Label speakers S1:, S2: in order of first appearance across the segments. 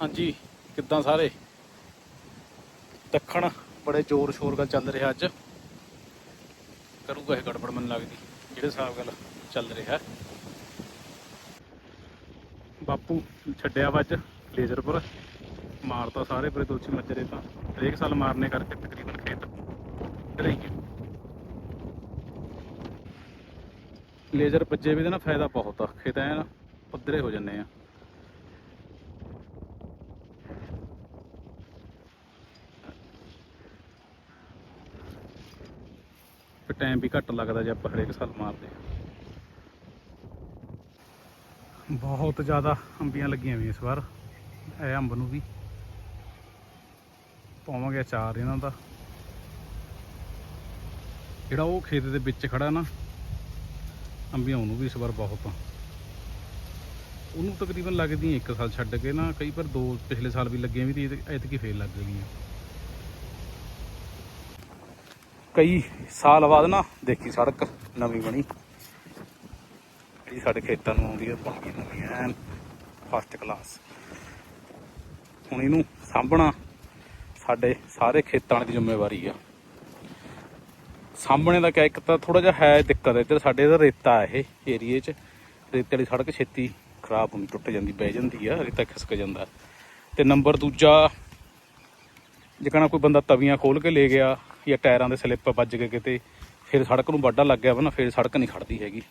S1: ਹਾਂਜੀ, ਕਿੱਦਾਂ ਸਾਰੇ? ਦੱਖਣ, ਬੜੇ ਜ਼ੋਰ ਸ਼ੋਰ ਨਾਲ ਚੱਲ ਰਿਹਾ ਅੱਜ। ਕਰੂਗਾ ਇਹ ਗੜਬੜ ਮਨ ਲੱਗਦੀ, ਜਿਹੜੇ ਹਿਸਾਬ ਗੱਲ ਚੱਲ ਰਿਹਾ। ਬਾਪੂ ਛੱਡਿਆ ਵਾ ਅੱਜ ਲੇਜ਼ਰਪੁਰ ਮਾਰਤਾ ਸਾਰੇ ਪਰੇ ਤੁਲਸੀ ਮੱਜਰੇ ਤਾਂ। ਹਰੇਕ ਸਾਲ ਮਾਰਨੇ ਕਰਕੇ ਤਕਰੀਬਨ ਖੇਤ ਰਹੀ ਲੇਜ਼ਰ ਵੱਜੇ ਵੀ ਦੇ ਨਾ ਫਾਇਦਾ ਬਹੁਤ ਆ। ਖੇਤ ਐਨ ਪੱਧਰੇ ਹੋ ਜੰਨੇ ਆ। ਫਿਰ ਟਾਈਮ ਵੀ ਘੱਟ ਲੱਗਦਾ ਜੇ ਆਪਾਂ ਹਰੇਕ ਸਾਲ ਮਾਰਦੇ ਆ ਬਹੁਤ ਜ਼ਿਆਦਾ ਅੰਬੀਆਂ ਲੱਗੀਆਂ ਵੀ ਇਸ ਵਾਰ। ਇਹ ਅੰਬ ਨੂੰ ਵੀ ਪਾਵਾਂਗੇ ਅਚਾਰ ਇਹਨਾਂ ਦਾ। ਜਿਹੜਾ ਉਹ ਖੇਤ ਦੇ ਵਿੱਚ ਖੜਾ ਨਾ, ਅੰਬੀਆਂ ਉਹਨੂੰ ਵੀ ਇਸ ਵਾਰ ਬਹੁਤ ਉਹਨੂੰ ਤਕਰੀਬਨ ਲੱਗਦੀਆਂ ਇੱਕ ਸਾਲ ਛੱਡ ਕੇ ਨਾ, ਕਈ ਵਾਰ ਦੋ ਪਿਛਲੇ ਸਾਲ ਵੀ ਲੱਗੀਆਂ ਵੀ ਤੇ ਐਤਕੀ ਫੇਰ ਲੱਗ ਗਈਆਂ। ਕਈ ਸਾਲ ਬਾਅਦ ਨਾ ਦੇਖੀ ਸੜਕ ਨਵੀਂ ਬਣੀ। ਜਿਹੜੀ ਸਾਡੇ ਖੇਤਾਂ ਨੂੰ ਆਉਂਦੀ ਹੈ ਬਣ ਨਵੀਂ, ਐਨ ਫਸਟ ਕਲਾਸ ਹੁਣ ਇਹਨੂੰ ਸਾਂਭਣਾ ਸਾਡੇ ਸਾਰੇ ਖੇਤਾਂ ਦੀ ਜ਼ਿੰਮੇਵਾਰੀ ਆ। ਸਾਹਮਣੇ ਦਾ ਕਿਆ ਇੱਕ ਤਾਂ ਥੋੜਾ ਜਿਹਾ ਹੈ ਦਿੱਕਤ ਇੱਧਰ ਸਾਡੇ ਇਹਦਾ ਰੇਤਾ ਹੈ ਇਹ ਏਰੀਏ 'ਚ। ਰੇਤੇ ਵਾਲੀ ਸੜਕ ਛੇਤੀ ਖਰਾਬ ਹੁੰਦੀ, ਟੁੱਟ ਜਾਂਦੀ, ਬਹਿ ਜਾਂਦੀ ਆ, ਰੇਤਾ ਖਿਸਕ ਜਾਂਦਾ। ਤੇ ਨੰਬਰ ਦੂਜਾ ਜਿਕਣਾ ਕੋਈ ਬੰਦਾ ਤਵੀਆਂ ਖੋਲ ਕੇ ਲੈ ਗਿਆ ਜਾਂ ਟਾਇਰਾਂ ਦੇ ਸਲਿੱਪ ਵੱਜ ਕੇ ਕਿਤੇ, ਫਿਰ ਸੜਕ ਨੂੰ ਵਾਢਾ ਲੱਗ ਗਿਆ ਵਾ ਨਾ, ਫਿਰ ਸੜਕ ਨਹੀਂ ਖੜਦੀ ਹੈਗੀ।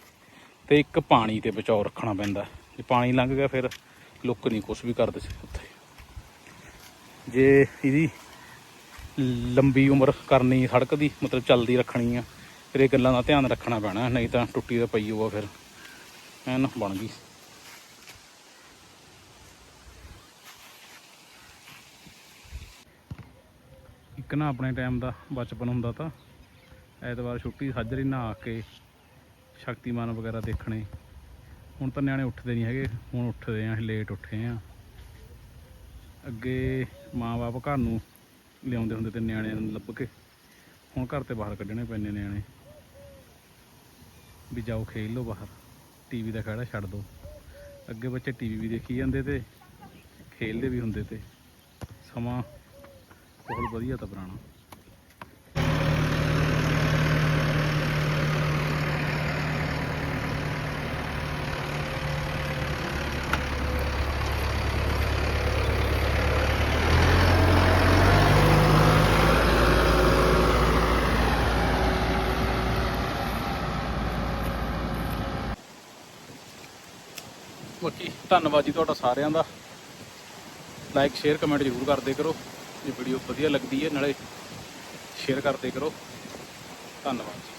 S1: ਤੇ ਇੱਕ ਪਾਣੀ ਤੇ ਬਚਾਓ ਰੱਖਣਾ ਪੈਂਦਾ। ਜੇ ਪਾਣੀ ਲੰਘ ਗਿਆ, ਫਿਰ ਲੁੱਕ ਨਹੀਂ ਕੁਝ ਵੀ ਕਰਦੇ ਸੀ ਉੱਥੇ। ਜੇ ਇਹਦੀ ਲੰਬੀ ਉਮਰ ਕਰਨੀ ਸੜਕ ਦੀ, ਮਤਲਬ ਚੱਲਦੀ ਰੱਖਣੀ ਆ, ਫਿਰ ਇਹ ਗੱਲਾਂ ਦਾ ਧਿਆਨ ਰੱਖਣਾ ਪੈਣਾ, ਨਹੀਂ ਤਾਂ ਟੁੱਟੀ ਤਾਂ ਪਈ ਹੋਊਗਾ ਫਿਰ। ਐਨ ਬਣ ਗਈ। ਇੱਕ ਨਾ ਆਪਣੇ ਟਾਈਮ ਦਾ ਬਚਪਨ ਹੁੰਦਾ ਤਾਂ ਐਤਵਾਰ ਛੁੱਟੀ ਸਾਜਰੀ ਨਹਾ ਕੇ ਸ਼ਕਤੀਮਾਨ ਵਗੈਰਾ ਦੇਖਣੇ। ਹੁਣ ਤਾਂ ਨਿਆਣੇ ਉੱਠਦੇ ਨਹੀਂ ਹੈਗੇ, ਹੁਣ ਉੱਠਦੇ ਆ ਅਸੀਂ ਲੇਟ ਉੱਠੇ ਆ। ਅੱਗੇ ਮਾਂ-ਬਾਪ ਘਰ ਨੂੰ ਲਿਆਉਂਦੇ ਹੁੰਦੇ ਤੇ ਨਿਆਣਿਆਂ ਨੂੰ ਲੱਭ ਕੇ ਹੁਣ ਘਰ ਤੇ ਬਾਹਰ ਕੱਢਣੇ ਪੈਂਦੇ ਨਿਆਣੇ। ਵੀ ਜਾਓ ਖੇਲ ਲਓ ਬਾਹਰ ਟੀਵੀ ਦਾ ਖੜਾ ਛੱਡ ਦਿਓ ਅੱਗੇ ਬੱਚੇ ਟੀਵੀ ਵੀ ਦੇਖੀ ਜਾਂਦੇ ਤੇ, ਖੇਲਦੇ ਵੀ ਹੁੰਦੇ ਤੇ। ਸਮਾਂ ਬਹੁਤ ਵਧੀਆ ਤਾਂ ਪੁਰਾਣਾ। ਬਾਕੀ ਧੰਨਵਾਦ ਜੀ ਤੁਹਾਡਾ ਸਾਰਿਆਂ ਦਾ। ਲਾਈਕ ਸ਼ੇਅਰ ਕਮੈਂਟ ਜ਼ਰੂਰ ਕਰਦੇ ਕਰੋ। ਜੇ ਵੀਡੀਓ ਵਧੀਆ ਲੱਗਦੀ ਹੈ ਨਾਲੇ ਸ਼ੇਅਰ ਕਰਦੇ ਕਰੋ। ਧੰਨਵਾਦ